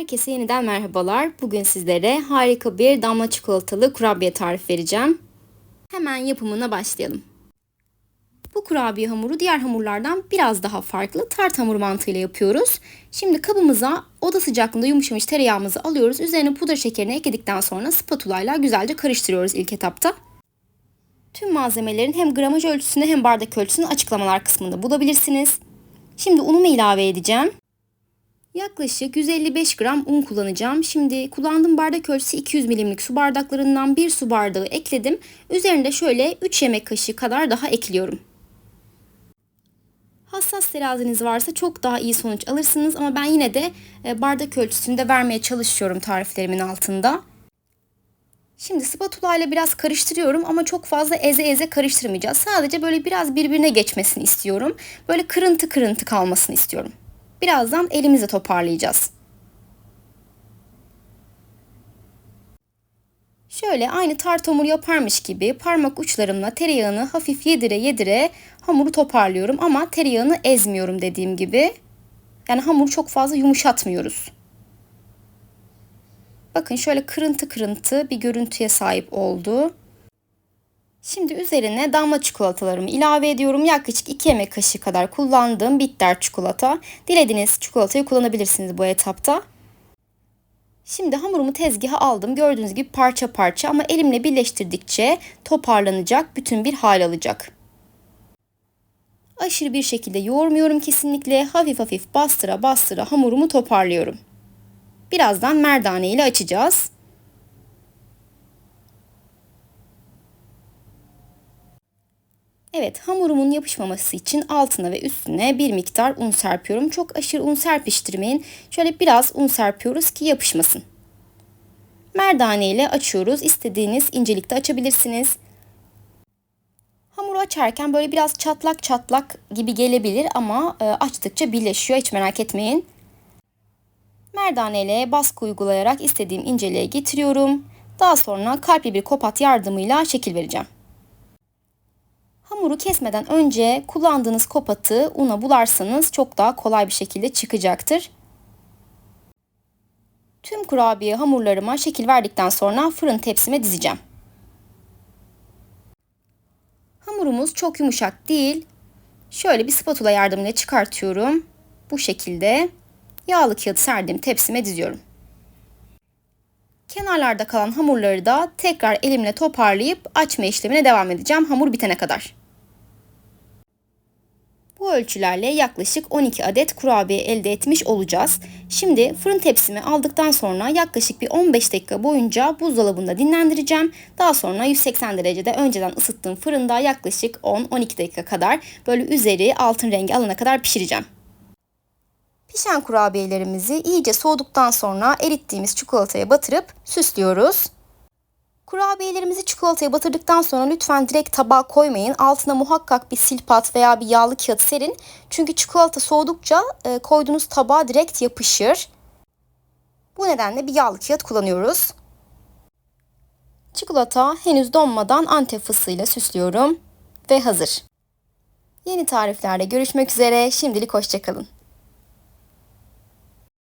Herkese yeniden merhabalar. Bugün sizlere harika bir damla çikolatalı kurabiye tarifi vereceğim. Hemen yapımına başlayalım. Bu kurabiye hamuru diğer hamurlardan biraz daha farklı tart hamur mantığıyla yapıyoruz. Şimdi kabımıza oda sıcaklığında yumuşamış tereyağımızı alıyoruz. Üzerine pudra şekerini ekledikten sonra spatula ile güzelce karıştırıyoruz ilk etapta. Tüm malzemelerin hem gramaj ölçüsünü hem bardak ölçüsünü açıklamalar kısmında bulabilirsiniz. Şimdi unumu ilave edeceğim. Yaklaşık 155 gram un kullanacağım. Şimdi kullandığım bardak ölçüsü 200 milimlik su bardaklarından bir su bardağı ekledim. Üzerinde şöyle 3 yemek kaşığı kadar daha ekliyorum. Hassas teraziniz varsa çok daha iyi sonuç alırsınız ama ben yine de e, bardak ölçüsünde vermeye çalışıyorum tariflerimin altında. Şimdi spatula ile biraz karıştırıyorum ama çok fazla eze eze karıştırmayacağız. Sadece böyle biraz birbirine geçmesini istiyorum. Böyle kırıntı kırıntı kalmasını istiyorum. Birazdan elimizle toparlayacağız. Şöyle aynı tart hamur yaparmış gibi parmak uçlarımla tereyağını hafif yedire yedire hamuru toparlıyorum ama tereyağını ezmiyorum dediğim gibi. Yani hamuru çok fazla yumuşatmıyoruz. Bakın şöyle kırıntı kırıntı bir görüntüye sahip oldu. Şimdi üzerine damla çikolatalarımı ilave ediyorum. Yaklaşık 2 yemek kaşığı kadar kullandığım bitter çikolata. Dilediğiniz çikolatayı kullanabilirsiniz bu etapta. Şimdi hamurumu tezgaha aldım. Gördüğünüz gibi parça parça ama elimle birleştirdikçe toparlanacak, bütün bir hal alacak. Aşırı bir şekilde yoğurmuyorum kesinlikle. Hafif hafif bastıra bastıra hamurumu toparlıyorum. Birazdan merdane ile açacağız. Evet hamurumun yapışmaması için altına ve üstüne bir miktar un serpiyorum. Çok aşırı un serpiştirmeyin. Şöyle biraz un serpiyoruz ki yapışmasın. Merdane ile açıyoruz. İstediğiniz incelikte açabilirsiniz. Hamuru açarken böyle biraz çatlak çatlak gibi gelebilir ama e, açtıkça birleşiyor. Hiç merak etmeyin. Merdane ile baskı uygulayarak istediğim inceliğe getiriyorum. Daha sonra kalpli bir kopat yardımıyla şekil vereceğim. Hamuru kesmeden önce kullandığınız kopatı una bularsanız çok daha kolay bir şekilde çıkacaktır. Tüm kurabiye hamurlarıma şekil verdikten sonra fırın tepsime dizeceğim. Hamurumuz çok yumuşak değil. Şöyle bir spatula yardımıyla çıkartıyorum. Bu şekilde yağlı kağıt serdiğim tepsime diziyorum. Kenarlarda kalan hamurları da tekrar elimle toparlayıp açma işlemine devam edeceğim hamur bitene kadar. Bu ölçülerle yaklaşık 12 adet kurabiye elde etmiş olacağız. Şimdi fırın tepsimi aldıktan sonra yaklaşık bir 15 dakika boyunca buzdolabında dinlendireceğim. Daha sonra 180 derecede önceden ısıttığım fırında yaklaşık 10-12 dakika kadar böyle üzeri altın rengi alana kadar pişireceğim. Pişen kurabiyelerimizi iyice soğuduktan sonra erittiğimiz çikolataya batırıp süslüyoruz. Kurabiyelerimizi çikolataya batırdıktan sonra lütfen direkt tabağa koymayın. Altına muhakkak bir silpat veya bir yağlı kağıt serin. Çünkü çikolata soğudukça e, koyduğunuz tabağa direkt yapışır. Bu nedenle bir yağlı kağıt kullanıyoruz. Çikolata henüz donmadan antep fıstığıyla süslüyorum ve hazır. Yeni tariflerde görüşmek üzere. Şimdilik hoşçakalın.